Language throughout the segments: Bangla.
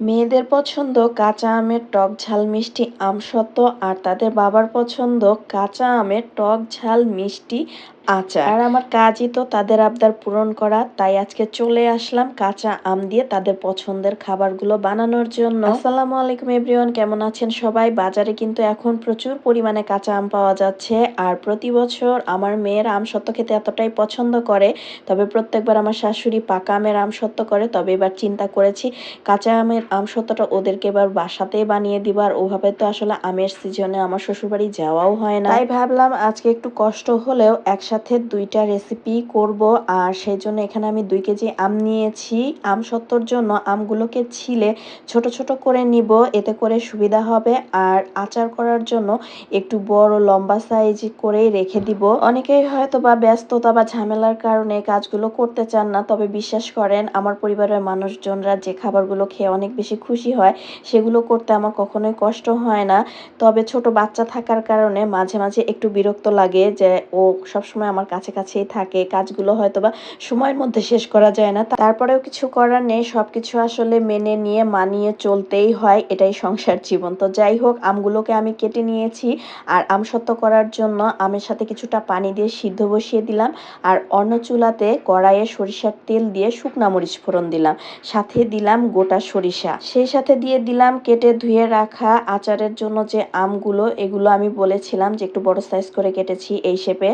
মেয়েদের পছন্দ কাঁচা আমের টক ঝাল মিষ্টি আমসত্ত্ব আর তাদের বাবার পছন্দ কাঁচা আমের টক ঝাল মিষ্টি আচার আর আমার কাজই তো তাদের আবদার পূরণ করা তাই আজকে চলে আসলাম কাঁচা আম দিয়ে তাদের পছন্দের খাবারগুলো বানানোর জন্য। আসসালামু আলাইকুম এভরিওয়ান কেমন আছেন সবাই? বাজারে কিন্তু এখন প্রচুর পরিমাণে কাঁচা আম পাওয়া যাচ্ছে আর প্রতি বছর আমার মেয়ের আম সত্ত্ব খেতে এতটাই পছন্দ করে তবে প্রত্যেকবার আমার শাশুড়ি পাকা আমের আম সত্ত্ব করে তবে এবার চিন্তা করেছি কাঁচা আমের আম সত্যটা ওদেরকে এবার বাসাতেই বানিয়ে দিব আর ওভাবে তো আসলে আমের সিজনে আমার শ্বশুরবাড়ি যাওয়াও হয় না। তাই ভাবলাম আজকে একটু কষ্ট হলেও একসাথে দুইটা রেসিপি করব, আর সেই জন্য এখানে আমি দুই কেজি আম নিয়েছি। আম সত্ত্বর জন্য আমগুলোকে ছিলে ছোট ছোট করে নিব, এতে করে সুবিধা হবে। আর আচার করার জন্য একটু বড় লম্বা সাইজ করেই রেখে দিব। অনেকেই হয়তো বা ব্যস্ততা বা ঝামেলার কারণে কাজগুলো করতে চান না, তবে বিশ্বাস করেন, আমার পরিবারের মানুষজনরা যে খাবারগুলো খেয়ে অনেক বেশি খুশি হয়, সেগুলো করতে আমার কখনোই কষ্ট হয় না। তবে ছোট বাচ্চা থাকার কারণে মাঝে মাঝে একটু বিরক্ত লাগে যে ও সবসময় আমার কাছে কাছেই থাকে, কাজগুলো হয়তো বা সময়ের মধ্যে শেষ করা যায় না। তারপরেও কিছু করার নেই সব কিছু আসলে মেনে নিয়ে মানিয়ে চলতেই হয়, এটাই সংসার জীবন। তো যাই হোক, আমগুলোকে আমি কেটে নিয়েছি, আর আম সত্য করার জন্য আমের সাথে কিছুটা পানি দিয়ে সিদ্ধ বসিয়ে দিলাম, আর অন্য চুলাতে কড়াইয়ে সরিষার তেল দিয়ে শুকনা মরিচ ফোড়ন দিলাম, সাথে দিলাম গোটা সরিষা। সেই সাথে দিয়ে দিলাম কেটে ধুয়ে রাখা আচারের জন্য যে আমগুলো, এগুলো আমি বলেছিলাম যে একটু বড় সাইজ করে কেটেছি এই শেপে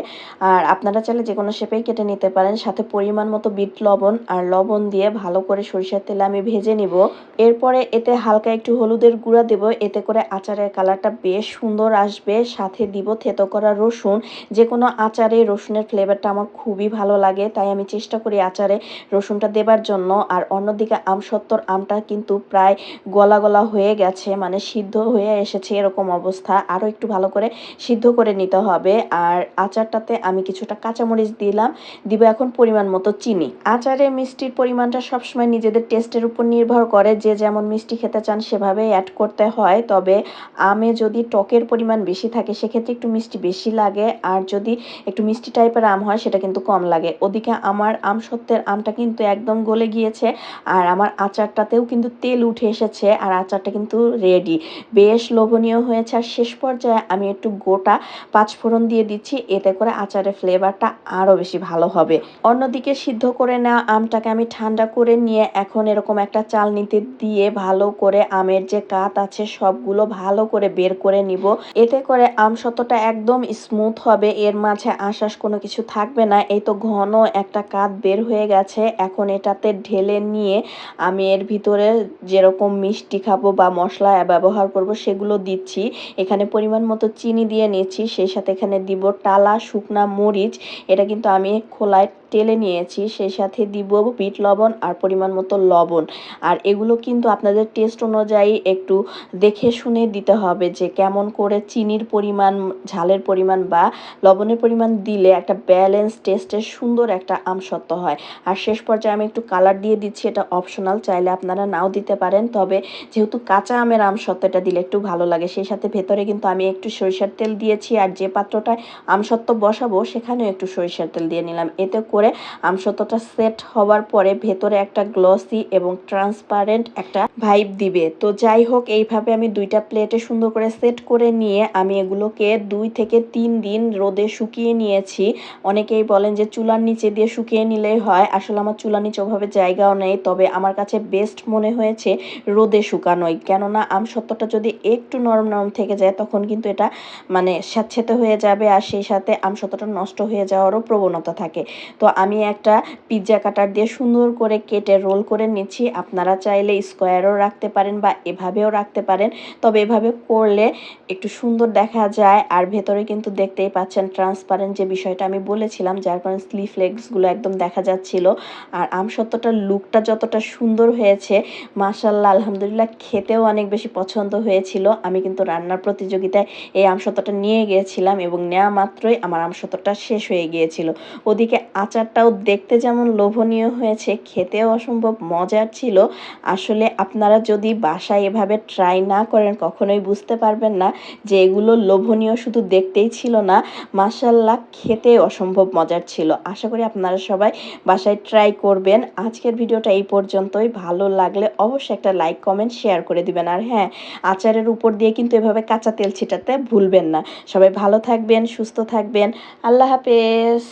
আর আপনারা চাইলে যে কোনো শেপেই কেটে নিতে পারেন। সাথে পরিমাণ মতো বিট লবণ আর লবণ দিয়ে ভালো করে সরিষার তেলে আমি ভেজে নিব। এরপরে এতে হালকা একটু হলুদের গুঁড়া দেব। এতে করে আচারের কালারটা বেশ সুন্দর আসবে। সাথে দিব থেতো করা রসুন। যে কোনো আচারে রসুনের ফ্লেভারটা আমার খুবই ভালো লাগে, তাই আমি চেষ্টা করি আচারে রসুনটা দেবার জন্য। আর অন্যদিকে আম সত্তর আমটা কিন্তু প্রায় গলা গলা হয়ে গেছে মানে সিদ্ধ হয়ে এসেছে এরকম অবস্থা। আরও একটু ভালো করে সিদ্ধ করে নিতে হবে। আর আচারটাতে আমি কিছুটা কাঁচামরিচ দিলাম, দিব এখন পরিমাণ মতো চিনি। আচারে মিষ্টির পরিমাণটা সবসময় নিজেদের টেস্টের উপর নির্ভর করে, যে যেমন মিষ্টি খেতে চান সেভাবেই অ্যাড করতে হয়। তবে আমে যদি টকের পরিমাণ বেশি থাকে, সেক্ষেত্রে একটু মিষ্টি বেশি লাগে। আর যদি একটু মিষ্টি টাইপের আম হয়, সেটা কিন্তু কম লাগে। ওদিকে আমার আম সত্যের আমটা কিন্তু একদম গলে গিয়েছে, আর আমার আচারটাতেও কিন্তু তেল উঠে এসেছে, আর আচারটা কিন্তু রেডি বেশ লোভনীয় হয়েছে। আর শেষ পর্যায়ে আমি একটু গোটা পাঁচফোড়ন দিয়ে দিচ্ছি, এতে করে আচারের ফ্লেভারটা আরও বেশি ভালো হবে। অন্যদিকে সিদ্ধ করে নেওয়া আমটাকে আমি ঠান্ডা করে নিয়ে এখন এরকম একটা চালনিতে দিয়ে ভালো করে আমের যে কাত আছে সবগুলো ভালো করে বের করে নিব। এতে করে আম সতটা একদম স্মুথ হবে, এর মাঝে আশ্বাস কোনো কিছু থাকবে না। এই তো ঘন একটা কাত বের হয়ে গেছে, এখন এটাতে ঢেলে নিয়ে আমি এর ভিতরে যেরকম মিষ্টি খাব বা মশলা ব্যবহার করব সেগুলো দিচ্ছি। এখানে পরিমাণ মতো চিনি দিয়ে নিচ্ছি, সেই সাথে এখানে দিব টালা শুকনা মরিচ এটা কিন্তু আমি খোলায় টেলে নিয়েছি, সেই সাথে দিব বিট, লবণ আর পরিমাণ মতো লবণ। আর এগুলো কিন্তু আপনাদের টেস্ট অনুযায়ী একটু দেখে শুনে দিতে হবে যে কেমন করে চিনির পরিমাণ, ঝালের পরিমাণ বা লবণের পরিমাণ দিলে একটা ব্যালেন্স টেস্টের সুন্দর একটা আমসত্ত্ব হয়। আর শেষ পর্যায়ে আমি একটু কালার দিয়ে দিচ্ছি, এটা অপশনাল, চাইলে আপনারা নাও দিতে পারেন। তবে যেহেতু কাঁচা আমের আমসত্ত্ব, এটা দিলে একটু ভালো লাগে। সেই সাথে ভেতরে কিন্তু আমি একটু সরিষার তেল দিয়েছি। আর যে পাত্রটায় আমসত্ত্ব বসাবো, সেখানেও একটু সরিষার তেল দিয়ে নিলাম। এতে করে আমসত্ত্বটা সেট হওয়ার পরে ভেতরে একটা গ্লসি এবং ট্রান্সপারেন্ট একটা ভাইব দিবে। তো যাই হোক, এইভাবে আমি দুইটা প্লেটে সুন্দর করে সেট করে নিয়ে আমি এগুলোকে দুই থেকে তিন দিন রোদে শুকিয়ে নিয়েছি। অনেকেই বলেন যে চুলার নিচে দিয়ে শুকিয়ে নিলেই হয়। আসলে আমার চুলার নিচে ওভাবে জায়গাও নেই, তবে আমার কাছে বেস্ট মনে হয়েছে রোদে শুকানোই। কেননা আমসত্ত্বটা যদি একটু নরম নরম থেকে যায়, তখন কিন্তু এটা মানে স্যাঁতস্যাঁতে হয়ে যাবে আর সেই সাথে আমসত্ত্বটা নষ্ট হয়ে যাওয়ারও প্রবণতা থাকে। তো আমি একটা পিৎজা কাটার দিয়ে সুন্দর করে কেটে রোল করে নিচ্ছি। আপনারা চাইলে স্কোয়ারও রাখতে পারেন বা এভাবেও রাখতে পারেন। তবে এভাবে করলে একটু সুন্দর দেখা যায়। আর ভেতরে কিন্তু দেখতেই পাচ্ছেন ট্রান্সপারেন্ট যে বিষয়টা আমি বলেছিলাম, যার কারণে স্লিভ লেগসগুলো একদম দেখা যাচ্ছিল। আর আমসত্ত্বটার লুকটা যতটা সুন্দর হয়েছে মাসাল্লাহ আলহামদুলিল্লাহ, খেতেও অনেক বেশি পছন্দ হয়েছিল। আমি কিন্তু রান্নার প্রতিযোগিতায় এই আমসত্ত্বটা নিয়ে গিয়েছিলাম এবং নেওয়া মাত্রই আমার আমসত্ত্বটা শেষ হয়ে গিয়েছিল। ওদিকে আচার আচারটাও দেখতে যেমন লোভনীয় হয়েছে, খেতেও অসম্ভব মজার ছিল। আসলে আপনারা যদি বাসায় এভাবে ট্রাই না করেন, কখনোই বুঝতে পারবেন না যে এগুলো লোভনীয় শুধু দেখতেই ছিল না মাসাল্লাহ খেতে অসম্ভব মজার ছিল। আশা করি আপনারা সবাই বাসায় ট্রাই করবেন। আজকের ভিডিওটা এই পর্যন্তই। ভালো লাগলে অবশ্যই একটা লাইক কমেন্ট শেয়ার করে দিবেন। আর হ্যাঁ আচারের উপর দিয়ে কিন্তু এভাবে কাঁচা তেল ছিটাতে ভুলবেন না। সবাই ভালো থাকবেন, সুস্থ থাকবেন। আল্লাহ হাফেজ।